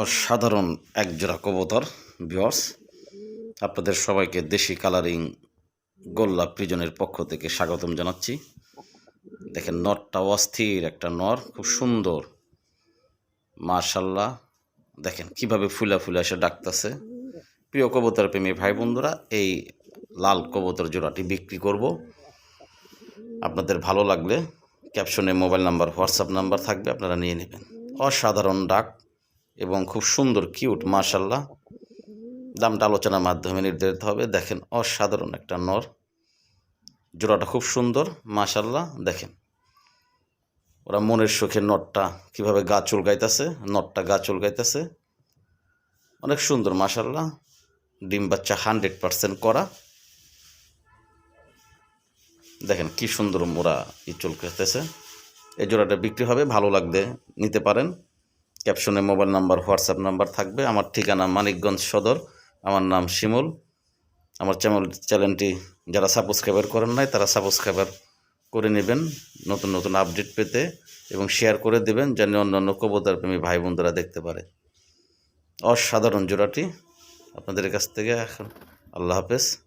অসাধারণ এক জোড়া কবুতর বিয়র্স আপনাদের সবাইকে দেশি কালারিং গোল্লা প্রিজনের পক্ষ থেকে স্বাগতম জানাচ্ছি। দেখেন, নরটা অস্থির একটা নর, খুব সুন্দর। মাশাল্লাহ দেখেন, কীভাবে ফুলা ফুলা এসে ডাকতেছে। প্রিয় কবুতর প্রেমী ভাই বন্ধুরা, এই লাল কবুতর জোড়াটি বিক্রি করব। আপনাদের ভালো লাগলে ক্যাপশনে মোবাইল নাম্বার হোয়াটসঅ্যাপ নাম্বার থাকবে, আপনারা নিয়ে নেবেন। অসাধারণ ডাক। এবং খুব সুন্দর, কিউট মাশাল্লাহ দামটা আলোচনার মাধ্যমে নির্ধারিত হবে। দেখেন, অসাধারণ একটা নর। জোড়াটা খুব সুন্দর মাশাল্লাহ দেখেন, ওরা মনের সুখে নটটা কীভাবে গা চুলকাইতেছে, নটটা গা চুলকাইতেছে। অনেক সুন্দর মাশাল্লাহ ডিম বাচ্চা হান্ড্রেড পার্সেন্ট করা। দেখেন, কি সুন্দর মোরা ই চুলকাইতেছে। এই জোড়াটা বিক্রি হবে, ভালো লাগলে নিতে পারেন। ক্যাপশনে মোবাইল নাম্বার, হোয়াটসঅ্যাপ নাম্বার থাকবে। আমার ঠিকানা মানিকগঞ্জ সদর। আমার নাম শিমুল। আমার চ্যানেল, চ্যানেলটি যারা সাবস্ক্রাইবার করেন নাই, তারা সাবস্ক্রাইবার করে নেবেন নতুন নতুন আপডেট পেতে এবং শেয়ার করে দেবেন যেন অন্যান্য কবতার প্রেমী ভাই বোনরা দেখতে পারে। অসাধারণ জোড়াটি। আপনাদের কাছ থেকে এখন আল্লাহ হাফেজ।